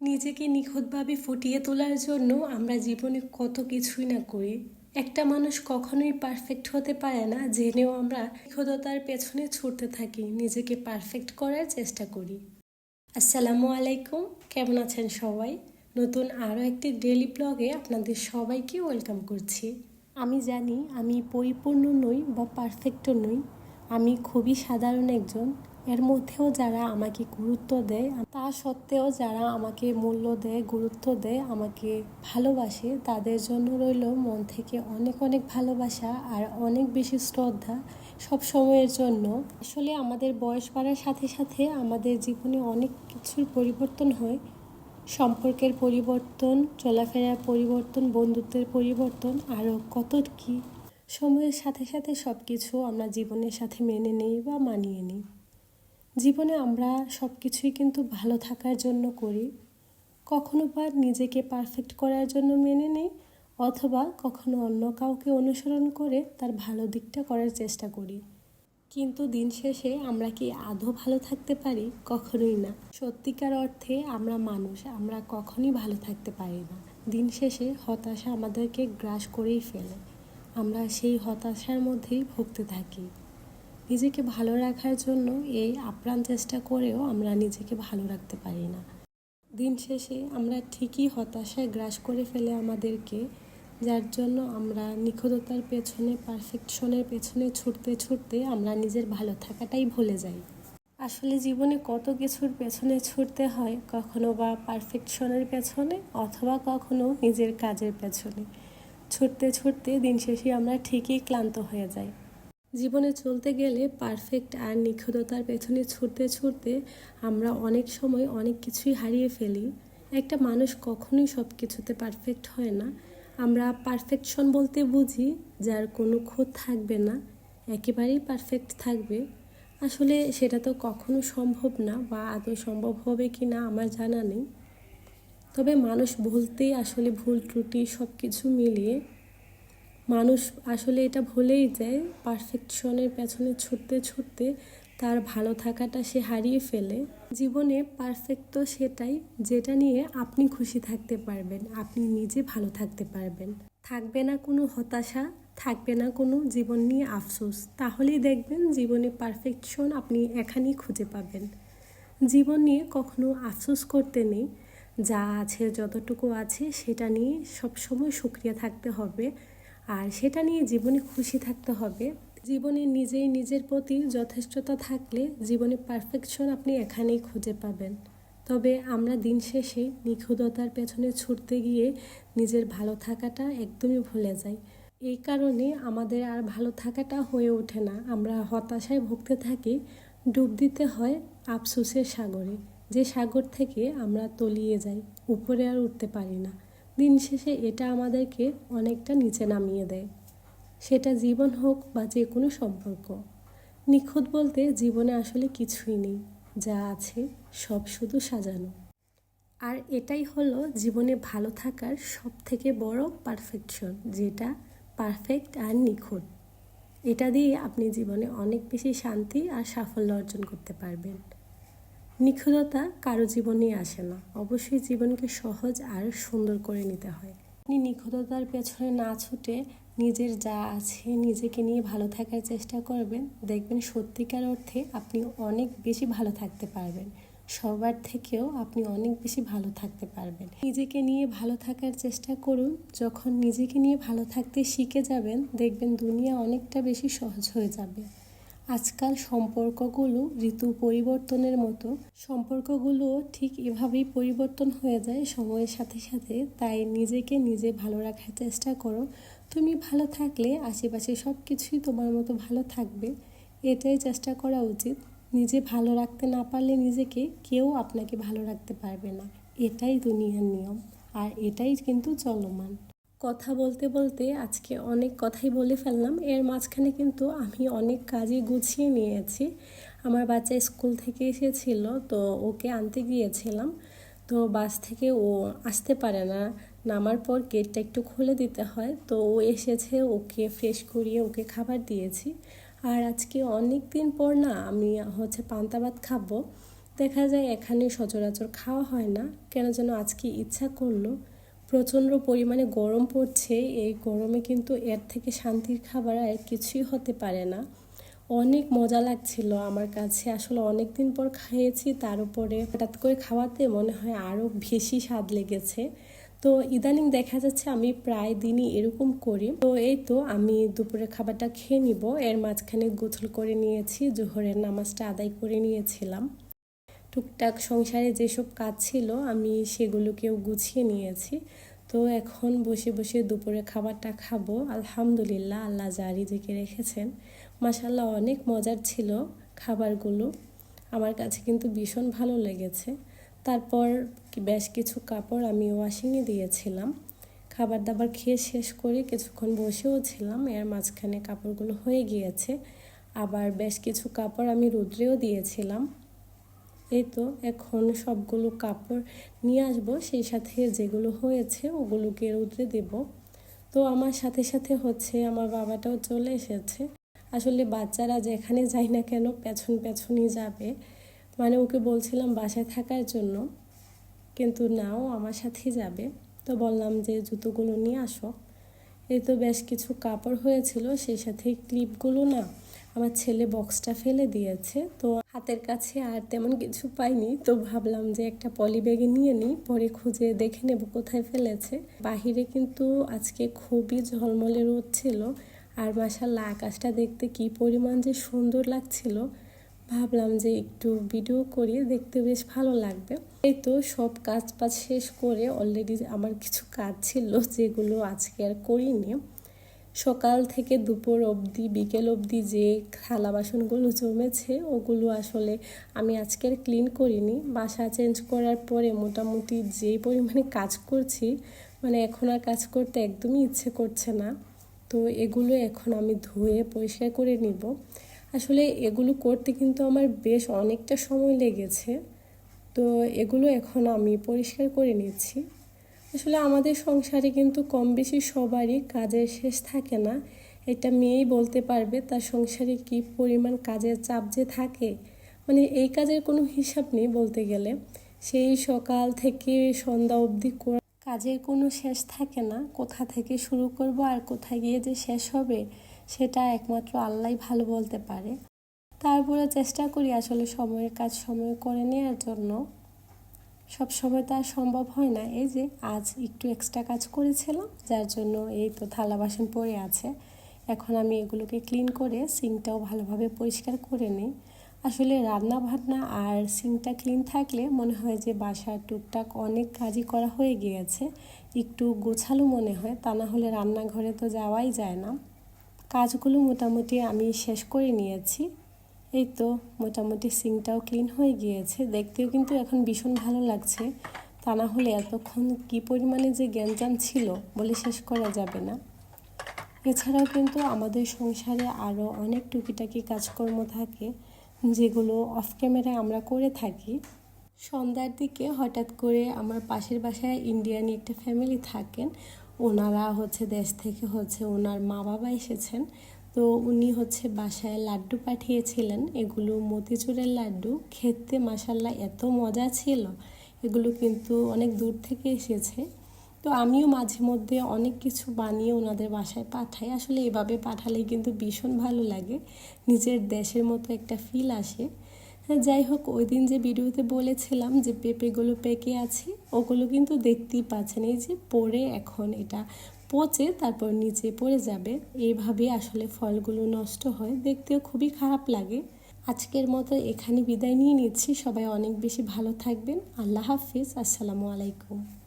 নিজেকে নিখুঁতভাবে ফুটিয়ে তোলার জন্য আমরা জীবনে কত কিছুই না করি। একটা মানুষ কখনোই পারফেক্ট হতে পারে না, জেনেও আমরা নিখুঁততার পেছনে ছুটতে থাকি, নিজেকে পারফেক্ট করার চেষ্টা করি। আসসালামু আলাইকুম, কেমন আছেন সবাই? নতুন আরও একটি ডেলি ব্লগে আপনাদের সবাইকে ওয়েলকাম করছি। আমি জানি আমি পরিপূর্ণ নই বা পারফেক্টও নই। আমি খুবই সাধারণ একজন। এর মধ্যেও যারা আমাকে গুরুত্ব দেয়, তা সত্ত্বেও যারা আমাকে মূল্য দেয়, গুরুত্ব দেয়, আমাকে ভালোবাসে, তাদের জন্য রইল মন থেকে অনেক অনেক ভালোবাসা আর অনেক বেশি শ্রদ্ধা সব সময়ের জন্য। আসলে আমাদের বয়স বাড়ার সাথে সাথে আমাদের জীবনে অনেক কিছুর পরিবর্তন হয়। সম্পর্কের পরিবর্তন, চলাফেরার পরিবর্তন, বন্ধুত্বের পরিবর্তন আরও কত কী। সময়ের সাথে সাথে সব কিছু আমরা জীবনের সাথে মেনে নিই বা মানিয়ে নিই। জীবনে আমরা সব কিছুই কিন্তু ভালো থাকার জন্য করি। কখনো বা নিজেকে পারফেক্ট করার জন্য মেনে নিই, অথবা কখনো অন্য কাউকে অনুসরণ করে তার ভালো দিকটা করার চেষ্টা করি। কিন্তু দিন শেষে আমরা কি আদৌ ভালো থাকতে পারি? কখনোই না। সত্যিকার অর্থে আমরা মানুষ, আমরা কখনই ভালো থাকতে পারি না। দিন শেষে হতাশা আমাদেরকে গ্রাস করেই ফেলে। আমরা সেই হতাশার মধ্যেই ভুগতে থাকি। নিজেকে ভালো রাখার জন্য এই আপ্রাণ চেষ্টা করেও আমরা নিজেকে ভালো রাখতে পারি না। দিন শেষে আমরা ঠিকই হতাশায় গ্রাস করে ফেলে আমাদেরকে, যার জন্য আমরা নিখুঁততার পেছনে পারফেকশনের পেছনে ছুটতে ছুটতে আমরা নিজের ভালো থাকাটাই ভুলে যাই। আসলে জীবনে কত কিছুর পেছনে ছুটতে হয় কখনো বা পারফেকশনের পেছনে অথবা কখনো নিজের কাজের পেছনে। ছুটতে ছুটতে দিন শেষে আমরা ঠিকই ক্লান্ত হয়ে যাই। জীবনে চলতে গেলে পারফেক্ট আর নিখুঁততার পেছনে ছুটতে ছুটতে আমরা অনেক সময় অনেক কিছুই হারিয়ে ফেলি। একটা মানুষ কখনোই সব কিছুতে পারফেক্ট হয় না। আমরা পারফেকশন বলতে বুঝি, যার কোনো খুঁত থাকবে না, একেবারেই পারফেক্ট থাকবে। আসলে সেটা তো কখনো সম্ভব না বা আদৌ সম্ভব হবে কি না আমার জানা নেই। তবে মানুষ ভুলতেই আসলে ভুল ত্রুটি সব কিছু মিলিয়ে মানুষ আসলে এটা ভুলেই যায় পারফেকশনের পেছনে ছুটতে ছুটতে তার ভালো থাকাটা সে হারিয়ে ফেলে। জীবনে পারফেক্ট তো সেটাই, যেটা নিয়ে আপনি খুশি থাকতে পারবেন, আপনি নিজে ভালো থাকতে পারবেন। থাকবে না কোনো হতাশা, থাকবে না কোনো জীবন নিয়ে আফসোস, তাহলেই দেখবেন জীবনে পারফেকশন আপনি এখানেই খুঁজে পাবেন। জীবন নিয়ে কখনো আফসোস করতে নেই, যা আছে, যতটুকু আছে, সেটা নিয়ে সবসময় সুক্রিয়া থাকতে হবে। আর সেটা নিয়ে জীবনে খুশি থাকতে হবে। জীবনে নিজেই নিজের প্রতি যথেষ্টতা থাকলে জীবনে পারফেকশন আপনি এখানেই খুঁজে পাবেন। তবে আমরা দিন শেষে নিখুঁততার পেছনে ছুটতে গিয়ে নিজের ভালো থাকাটা একদমই ভুলে যাই। এই কারণে আমাদের আর ভালো থাকাটা হয়ে ওঠে না। আমরা হতাশায় ভুগতে থাকি। ডুব দিতে হয় আফসোসের সাগরে। যে সাগর থেকে আমরা তলিয়ে যাই, উপরে আর উঠতে পারি না। দিন শেষে এটা আমাদেরকে অনেকটা নিচে নামিয়ে দেয়। সেটা জীবন হোক বা যে কোনো সম্পর্ক। নিখুঁত বলতে জীবনে আসলে কিছুই নেই। যা আছে সব শুধু সাজানো। আর এটাই হলো জীবনে ভালো থাকার সব থেকে বড় পারফেকশন যেটা পারফেক্ট আর নিখুঁত। এটা দিয়ে আপনি জীবনে অনেক বেশি শান্তি আর সাফল্য অর্জন করতে পারবেন। নিখুঁততা কারও জীবনেই আসে না। অবশ্যই জীবনকে সহজ আর সুন্দর করে নিতে হয়। আপনি নিখুঁততার পেছনে না ছুটে নিজের যা আছে নিজেকে নিয়ে ভালো থাকার চেষ্টা করবেন। দেখবেন সত্যিকার অর্থে আপনি অনেক বেশি ভালো থাকতে পারবেন। সবার থেকেও আপনি অনেক বেশি ভালো থাকতে পারবেন। নিজেকে নিয়ে ভালো থাকার চেষ্টা করুন। যখন নিজেকে নিয়ে ভালো থাকতে শিখে যাবেন, দেখবেন দুনিয়া অনেকটা বেশি সহজ হয়ে যাবে। আজকাল সম্পর্কগুলো ঋতু পরিবর্তনের মতো। সম্পর্কগুলো ঠিক এভাবেই পরিবর্তন হয়ে যায় সময়ের সাথে সাথে। তাই নিজেকে নিজে ভালো রাখার চেষ্টা করো। তুমি ভালো থাকলে আশেপাশে সব কিছুই তোমার মতো ভালো থাকবে। এটাই চেষ্টা করা উচিত। নিজে ভালো রাখতে না পারলে নিজেকে কেউ আপনাকে ভালো রাখতে পারবে না। এটাই দুনিয়ার নিয়ম। আর এটাই কিন্তু চলমান। কথা বলতে বলতে আজকে অনেক কথাই বলে ফেললাম। এর মাঝখানে কিন্তু আমি অনেক কাজই গুছিয়ে নিয়েছি। আমার বাচ্চা স্কুল থেকে এসেছিল, তো ওকে আনতে গিয়েছিলাম। তো বাস থেকে ও আসতে পারে না। নামার পর গেটটা একটু খুলে দিতে হয়। তো ও এসেছে, ওকে ফ্রেশ করিয়ে ওকে খাবার দিয়েছি। আর আজকে অনেক দিন পর না আমি হচ্ছে পান্তা ভাত খাব। দেখা যায় এখানে সচরাচর খাওয়া হয় না। কেন যেন আজকে ইচ্ছা করল। প্রচণ্ড পরিমাণে গরম পড়ছে, এই গরমে কিন্তু এর থেকে শান্তির খাবার আর কিছুই হতে পারে না। অনেক মজা লাগছিল আমার কাছে, আসলে অনেক দিন পর খাইয়েছি তার উপরে হঠাৎ করে খাওয়াতে মনে হয় আরও বেশি স্বাদ লেগেছে। তো ইদানিং দেখা যাচ্ছে আমি প্রায় দিনই এরকম করি। তো এই তো আমি দুপুরে খাবারটা খেয়ে নিব, এর মাঝখানে গোছল করে নিয়েছি, জোহরের নামাজটা আদায় করে নিয়েছিলাম। টুকটাক সংসারে যেসব কাজ ছিল, আমি সেগুলোকেও গুছিয়ে নিয়েছি। তো এখন বসে বসে দুপুরে খাবারটা খাব। আলহামদুলিল্লাহ আল্লাহ জারি জেকে রেখেছেন। মাসাল্লাহ অনেক মজার ছিল খাবারগুলো। আমার কাছে কিন্তু ভীষণ ভালো লেগেছে। তারপর বেশ কিছু কাপড় আমি ওয়াশিংয়ে দিয়েছিলাম। খাবার দাবার খেয়ে শেষ করে কিছুক্ষণ বসেও ছিলাম। এর মাঝখানে কাপড়গুলো হয়ে গিয়েছে। আবার বেশ কিছু কাপড় আমি রুদ্রেও দিয়েছিলাম। এই তো এখন সবগুলো কাপড় নিয়ে আসব, সেই সাথে যেগুলো হয়েছে ওগুলোকে রৌদ্রে দেব। তো আমার সাথে সাথে হচ্ছে আমার বাবাটাও চলে এসেছে। আসলে বাচ্চারা যেখানে যায় না কেন পেছন পেছনই যাবে। মানে ওকে বলছিলাম বাসায় থাকার জন্য, কিন্তু নাও আমার সাথেই যাবে। তো বললাম যে, জুতোগুলো নিয়ে আসো। এই তো বেশ কিছু কাপড় হয়েছিল, সেই সাথে ক্লিপগুলো না আমার ছেলে বক্সটা ফেলে দিয়েছে। তো হাতের কাছে আর তেমন কিছু পাইনি। তো ভাবলাম যে একটা পলি ব্যাগে নিয়ে নিই, পরে খুঁজে দেখে নেব কোথায় ফেলেছে। বাহিরে কিন্তু আজকে খুবই ঝলমলে রোদ ছিল আর মাসাল্লাহ আকাশটা দেখতে কি পরিমাণ যে সুন্দর লাগছিল। ভাবলাম যে একটু ভিডিও করি, দেখতে বেশ ভালো লাগবে। এই তো সব কাজ পাজ শেষ করে অলরেডি আমার কিছু কাজ ছিল যেগুলো আজকে আর করিনি। সকাল থেকে দুপুর অবধি, বিকেল অবধি যে থালা বাসনগুলো জমেছে, ওগুলো আসলে আমি আজকের ক্লিন করিনি। বাসা চেঞ্জ করার পরে মোটামুটি যেই পরিমাণে কাজ করছি মানে এখন আর কাজ করতে একদমই ইচ্ছে করছে না। তো এগুলো এখন আমি ধুয়ে পরিষ্কার করে নিব। আসলে এগুলো করতে কিন্তু আমার বেশ অনেকটা সময় লেগেছে। তো এগুলো এখন আমি পরিষ্কার করে নিচ্ছি। আসলে আমাদের সংসারে কিন্তু কম বেশি সবারই কাজের শেষ থাকে না। এটা মেয়েই বলতে পারবে তার সংসারে কি পরিমাণ কাজের চাপ যে থাকে। মানে এই কাজের কোনো হিসাব নেই বলতে গেলে। সেই সকাল থেকে সন্ধ্যা অবধি কাজের কোনো শেষ থাকে না। কোথা থেকে শুরু করব আর কোথায় গিয়ে যে শেষ হবে, সেটা একমাত্র আল্লাহ ভালো বলতে পারে। তারপরে চেষ্টা করি আসলে সময়ের কাজ সময় করে নেওয়ার জন্য। সব সময় তো আর সম্ভব হয় না। এই যে আজ একটু এক্সট্রা কাজ করেছিলাম, যার জন্য এই তো থালা বাসন পড়ে আছে। এখন আমি এগুলোকে ক্লিন করে সিঙ্কটাও ভালোভাবে পরিষ্কার করে নিই। আসলে রান্না বান্না আর সিঙ্কটা ক্লিন থাকলে মনে হয় যে বাসার টুকটাক অনেক কাজই করা হয়ে গিয়েছে। একটু গোছালো মনে হয়, তা না হলে রান্নাঘরে তো যাওয়াই যায় না। কাজগুলো মোটামুটি আমি শেষ করে নিয়েছি। এই তো মোটামুটি সিঙ্কটাও ক্লিন হয়ে গিয়েছে। দেখতেও কিন্তু এখন ভীষণ ভালো লাগছে। তা না হলে এতক্ষণ কী পরিমাণে যে গ্যাঞ্জাম ছিল বলে শেষ করা যাবে না। এছাড়াও কিন্তু আমাদের সংসারে আরও অনেক টুকিটাকি কাজকর্ম থাকে, যেগুলো অফ ক্যামেরায় আমরা করে থাকি। সন্ধ্যার দিকে হঠাৎ করে আমার পাশের বাসায় ইন্ডিয়ানি একটা ফ্যামিলি থাকেন। ওনারা হচ্ছে দেশ থেকে হচ্ছে ওনার মা বাবা এসেছেন। তো উনি হচ্ছে বাসায় লাড্ডু পাঠিয়েছিলেন। এগুলো মতিচুরের লাড্ডু। খেতে মাসাল্লাহ এত মজা ছিল। এগুলো কিন্তু অনেক দূর থেকে এসেছে। তো আমিও মাঝে মধ্যে অনেক কিছু বানিয়ে ওনাদের বাসায় পাঠাই। আসলে এভাবে পাঠালেই কিন্তু ভীষণ ভালো লাগে। নিজের দেশের মতো একটা ফিল আসে। হ্যাঁ যাই হোক, ওই দিন যে ভিডিওতে বলেছিলাম যে পেঁপেগুলো পেকে আছে, ওগুলো কিন্তু দেখতেই পাচ্ছেন। এই যে পরে এখন এটা পচে তারপর নিচে পড়ে যাবে। এইভাবে আসলে ফলগুলো নষ্ট হয়। দেখতেও খুবই খারাপ লাগে। আজকের মতো এখানে বিদায় নিয়ে নিচ্ছি। সবাই অনেক বেশি ভালো থাকবেন। আল্লাহ হাফিজ। আসসালামু আলাইকুম।